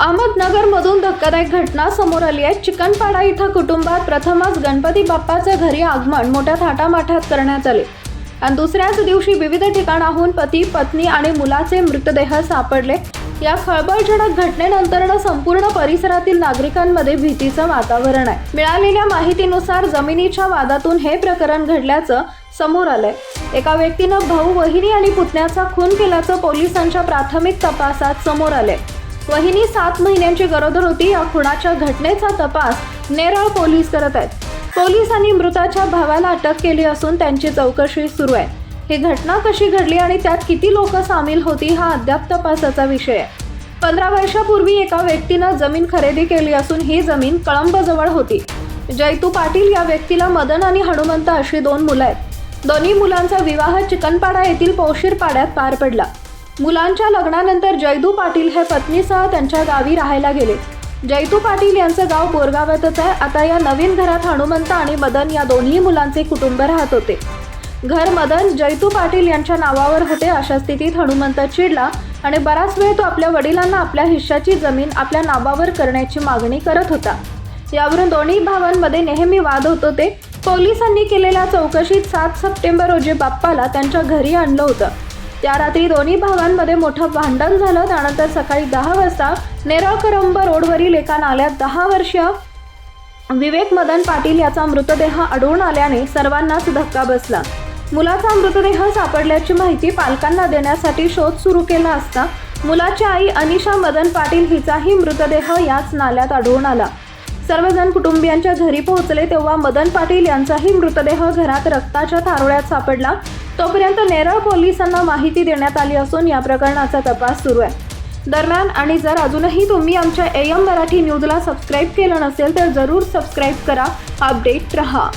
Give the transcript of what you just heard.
अहमदनगरमधून धक्कादायक घटना समोर आली आहे. चिकनपाडा इथं कुटुंबात प्रथमच गणपती बाप्पाचं घरी आगमन मोठ्या थाटामाठात करण्यात आले. आणि दुसऱ्याच दिवशी विविध ठिकाणाहून पती पत्नी आणि मुलाचे मृतदेह सापडले. या खळबळजनक घटनेनंतर संपूर्ण परिसरातील नागरिकांमध्ये भीतीचं वातावरण आहे. मिळालेल्या माहितीनुसार जमिनीच्या वादातून हे प्रकरण घडल्याचं समोर आलंय. एका व्यक्तीनं भाऊ वहिनी आणि पुतण्याचा खून केल्याचं पोलिसांच्या प्राथमिक तपासात समोर आलंय. वहिनी सात महिन्यांची गरोदर होती. या खुणाच्या घटनेचा तपास नेरळ पोलीस करत आहेत. पोलिसांनी मृताच्या भावाला अटक केली असून त्यांची चौकशी सुरू आहे. ही घटना कशी घडली आणि त्यात किती लोक सामील होती हा अद्याप तपासाचा विषय आहे. पंधरा वर्षापूर्वी एका व्यक्तीनं जमीन खरेदी केली असून ही जमीन कळंबजवळ होती. जयतू पाटील या व्यक्तीला मदन आणि हनुमंत अशी दोन मुलं आहेत. दोन्ही मुलांचा विवाह चिकनपाडा येथील पौशीरपाड्यात पार पडला. मुलांच्या लग्नानंतर जयदू पाटील हे पत्नीसह त्यांच्या गावी राहायला गेले. जयतू पाटील यांचं गाव बोरगावातच आहे. आता या नवीन घरात हनुमंत आणि मदन या दोन्ही मुलांचे कुटुंब राहत होते. घर मदन जयतू पाटील यांच्या नावावर होते अशा स्थितीत हनुमंत चिडला आणि बराच वेळ तो आपल्या वडिलांना आपल्या हिश्श्याची जमीन आपल्या नावावर करण्याची मागणी करत होता. यावरून दोन्ही भावांमध्ये नेहमी वाद होत होते. पोलिसांनी केलेल्या चौकशीत सात सप्टेंबर रोजी बाप्पाला त्यांच्या घरी आणलं होतं. त्या रात्री दोन्ही भावांमध्ये मोठं भांडण झालं. त्यानंतर सकाळी दहा वाजता नेरळ करंब रोडवरील एका नाल्यात दहा वर्षीय विवेक मदन पाटील याचा मृतदेह आढळून आल्याने सर्वांनाच धक्का बसला. मुलाचा मृतदेह सापडल्याची माहिती पालकांना देण्यासाठी शोध सुरू केला असता मुलाची आई अनिशा मदन पाटील हिचाही मृतदेह याच नाल्यात आढळून आला. सर्वजण कुटुंबियांच्या घरी पोहोचले तेव्हा मदन पाटील यांचाही मृतदेह घरात रक्ताच्या थारोळ्यात सापडला. तोपर्यंत नेरळ पोलिसांना माहिती देण्यात आली असून या प्रकरणाचा तपास सुरू आहे. दरम्यान आणि जर अजूनही तुम्ही आमच्या एम मराठी न्यूजला सबस्क्राईब केलं नसेल तर जरूर सबस्क्राईब करा. अपडेट रहा.